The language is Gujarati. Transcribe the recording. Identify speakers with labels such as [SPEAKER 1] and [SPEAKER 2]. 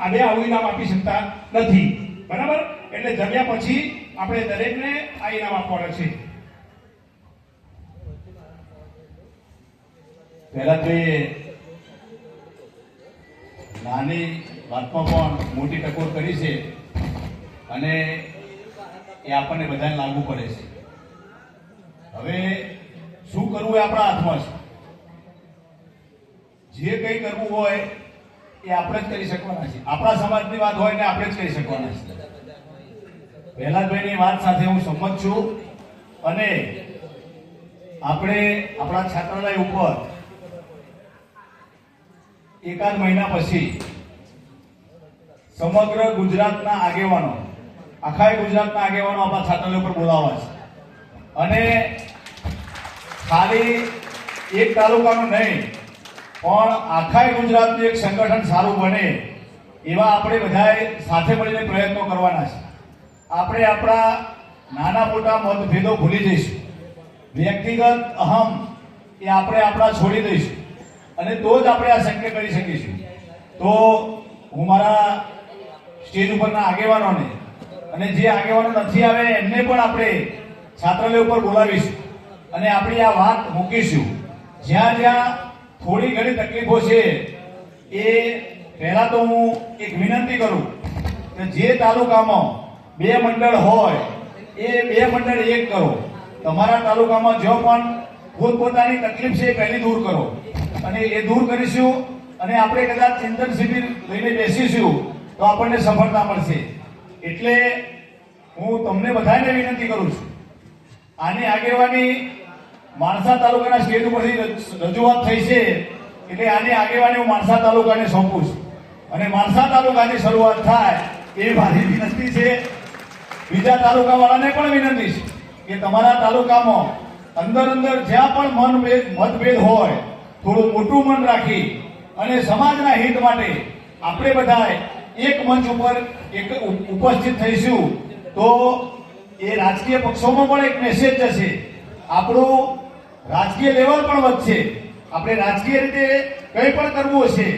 [SPEAKER 1] આ બે આવું ઇનામ આપી શકતા નથી. બરાબર? એટલે જમ્યા પછી આપણે દરેકને આ ઇનામ આપવાના છે.
[SPEAKER 2] પહેલા તો એ નાની વાતમાં પણ મોટી ટકોર કરી છે અને એ આપણને બધાને લાગુ પડે છે. હવે શું કરવું એ આપણા હાથમાં છે. જે કંઈ કરવું હોય એ આપણે જ કરી શકવાના છે આપણા સમાજની વાત હોય ને આપણે જ કરી શકવાના છે પ્રહલાદભાઈની વાત સાથે હું સંમત છું અને આપણે આપણા છાત્રાલય ઉપર એકાદ મહિના પછી સમગ્ર ગુજરાતના આગેવાનો, આખા ગુજરાતના આગેવાનો આપણા છાત્રાલય ઉપર બોલાવવા છે. અને ખાલી એક તાલુકાનું નહીં પણ આખા ગુજરાતનું એક સંગઠન સારું બને, એવા આપણે બધાએ સાથે મળીને પ્રયત્નો કરવાના છે. આપણે આપણા નાના મોટા મતભેદો ભૂલી જઈશું. વ્યક્તિગત અહમ એ આપણે આપણા છોડી દઈશું. અને તો જ આપણે આ શક્ય કરી શકીશું. તો હું મારા સ્ટેજ ઉપરના આગેવાનોને અને જે આગેવાનો નથી આવે એમને પણ આપણે છાત્રાલય ઉપર બોલાવીશું. અને આપણી આ વાત મૂકીશું. જ્યાં જ્યાં થોડી ઘણી તકલીફો છે. એ પહેલા તો હું એક વિનંતી કરું કે જે તાલુકામાં બે મંડળ હોય, એ બે મંડળ એક કરો. તમારા તાલુકામાં જો પણ પોતપોતાની તકલીફ છે એ પહેલી દૂર કરો. અને એ દૂર કરીશું અને આપણે કદાચ ચિંતન શિબિર લઈને બેસીશું તો આપણને સફળતા મળશે. એટલે હું તમને બધાને વિનંતી કરું છું. આની આગેવાની માણસા તાલુકાના સ્ટેજ ઉપરથી રજૂઆત થઈ છે, એટલે આની આગેવાની હું માણસા તાલુકાને સોંપું છું. અને માણસા તાલુકાની શરૂઆત થાય એ મારી વિનંતી છે. બીજા તાલુકાવાળાને પણ વિનંતી છે કે તમારા તાલુકામાં અંદર અંદર જ્યાં પણ મનભેદ, મતભેદ હોય, થોડું મોટું મન રાખી અને સમાજના હિત માટે આપણે બધા એક મંચ ઉપર એક ઉપ- ઉપસ્થિત થઈશું, તો એ રાજકીય પક્ષોમાં પણ એક મેસેજ જશે. આપણું રાજકીય લેવલ પણ વધશે. આપણે રાજકીય રીતે કંઈ પણ કરવું હશે